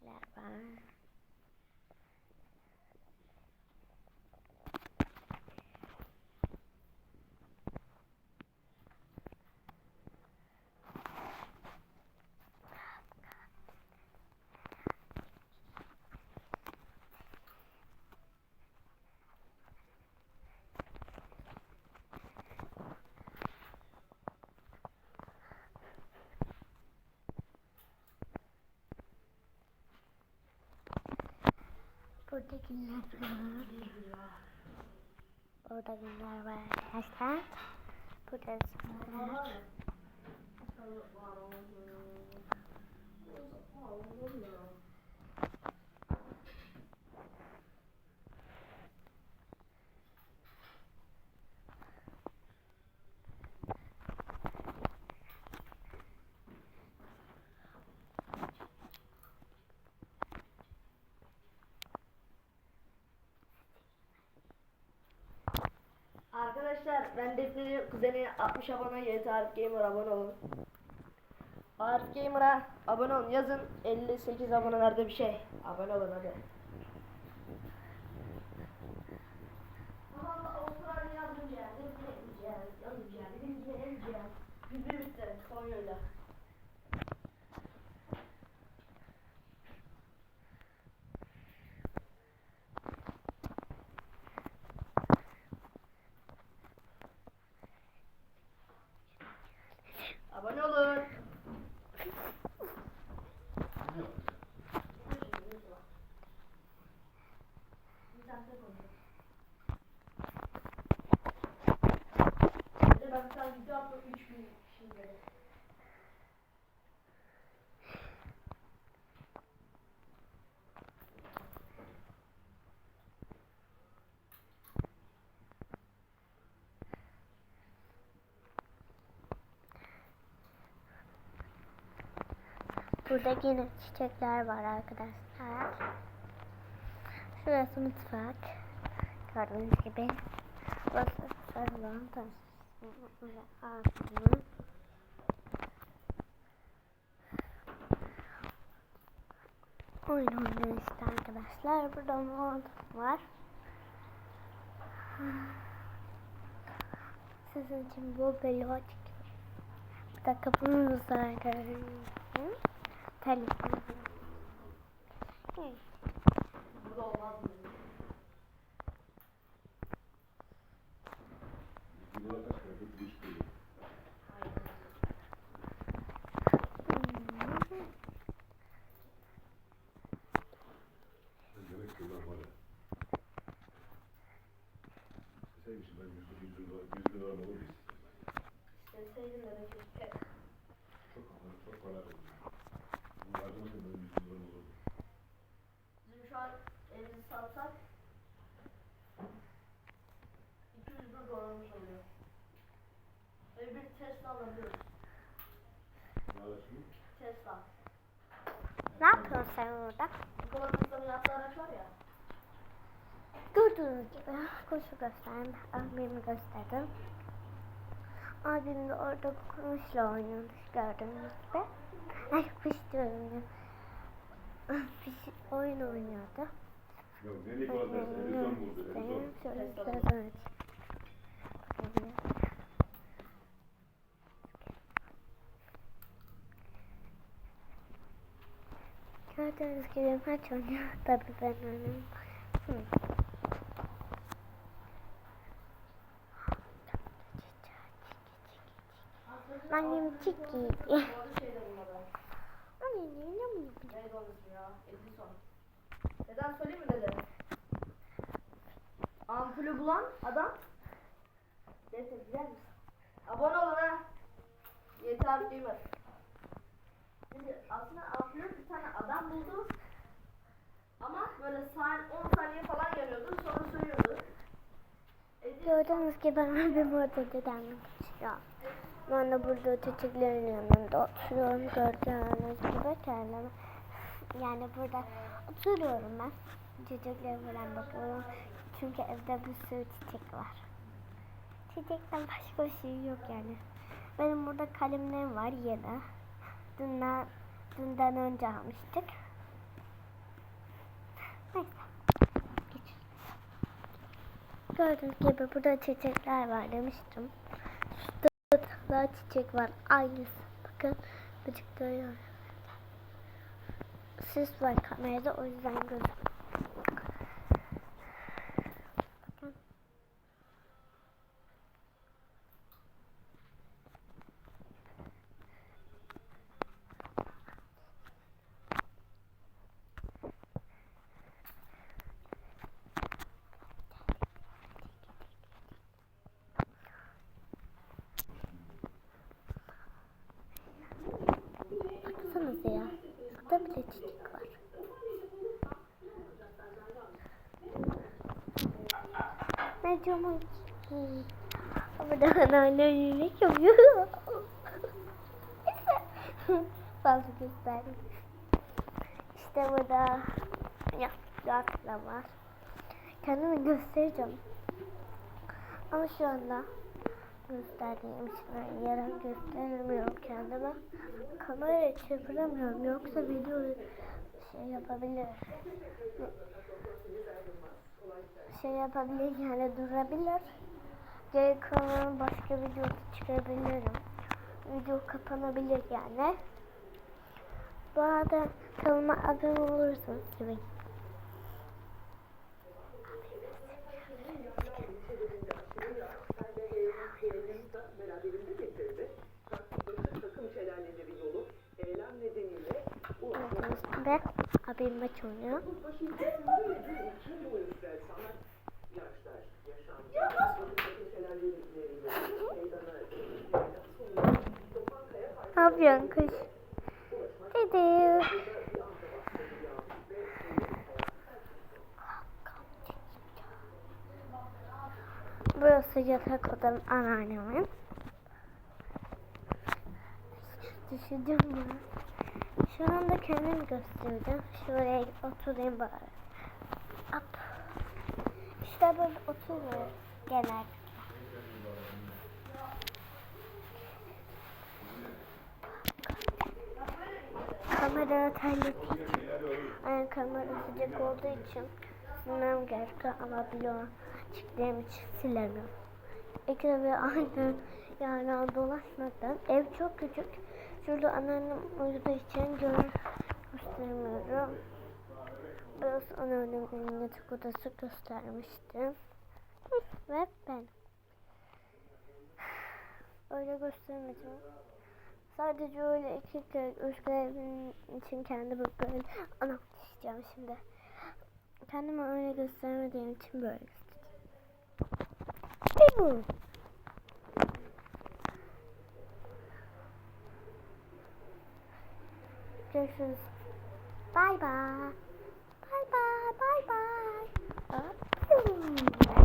Burada çiçekler var. Burada günler var. Burada günler var arkadaşlar. Burada resimler var. Arkadaşlar ben Defne'nin kuzeni 60 abone YT Arif Gamer abone olun. Arif Gamer'a abone olun yazın 58 abonelerde bir şey. Abone olun hadi. Avustralya. Abone olun. Bir de ben bir tane video attım 3 gün şimdi. Burada yine çiçekler var arkadaşlar. Şurası mutfak. Gördüğünüz gibi. Burası salon. Burası ağzını. Oyun oynuyor işte arkadaşlar. Burada mod var. Sizin için bu video çekiyorum. Burada kapımız var. Hı? Telefon. Hı. Burada olmaz mı? Şu an evimizi satsak 200 bin dolarımız oluyor. Bir Tesla alabiliyoruz. Ne yapıyorsun sen orada? Tesla'nın yaptığı araç var ya. Gördüğünüz gibi kuşu gösterdim. Abimi gösterdim. Abim de orada kuşla oynuyormuş gördüğünüz gibi. Ay kuş diyorum ya. Kuş oyun oynuyordu. Yok ne Nikola Tesla, Edison buldu. Şöyle birazdan açayım. Gördüğünüz gibi maç oynuyor. Tabii ben oynamam. Annem çiki. Bu arada şey de bulmadı. Anne ne mi? Neden söyleyeyim mi dedi? Ampulü bulan adam. Neyse güzel misin? Abone olun ha. Yeter Gamer. Şimdi aslında ampulü bir tane adam buldu. Ama böyle san 10 saniye falan yanıyordu. Sonra sönüyordu. Edison Gördüğünüz gibi abim orada dedemle konuşuyor. Ben de burada çiçeklerin yanında oturuyorum gördüğünüz gibi kendime. Yani burada oturuyorum ben. Çiçeklere falan bakıyorum. Çünkü evde bir sürü çiçek var. Çiçekten başka bir şey yok yani. Benim burada kalemlerim var yeni. Dünden, dünden önce almıştık. Neyse. Gördüğünüz gibi burada çiçekler var demiştim. Şurada daha çiçek var. Aynısı. Bakın. Bıcık görüyor. Sis var kamerada o yüzden gözüküyor. Bakın. Baksanıza ya. Burada bile çiçek var. Ne camı Burada anneanne yemek yapıyor. Fazla gösterdim. İşte burada yastıklar var. Kendimi göstereceğim. Ama şu anda gösterdiğim için ben yarın gösteremiyorum kendime. Kamerayı çeviremiyorum yoksa video şey yapabilir. Şey yapabilir yani durabilir. Geri kalan başka video çıkarabilirim. Video kapanabilir yani. Bu arada kanalıma abone olursunuz gibi. Gibi abim maç oynuyor. Ne yapıyorsun kız? Dede. Burası yatak odam anneannemin. Düşeceğim ya. Şu anda kendimi göstereceğim. Şuraya oturayım bari. Up. İşte böyle oturuyor genellikle. Kamera terlediği için, yani kamera sıcak olduğu için silmem gerekiyor ama bloğu çıktığım için silemiyorum. Bir aynı yani dolaşmadan ev çok küçük. Şurada anneannem uyuduğu için göstermiyorum. Biraz anneannemin yatak odası göstermiştim. Ve ben. Öyle göstermedim. Sadece öyle iki kere, evin için kendimi böyle anlatacağım şimdi. Kendimi öyle göstermediğim için böyle 这是拜拜，拜拜，拜拜，啊，嗯。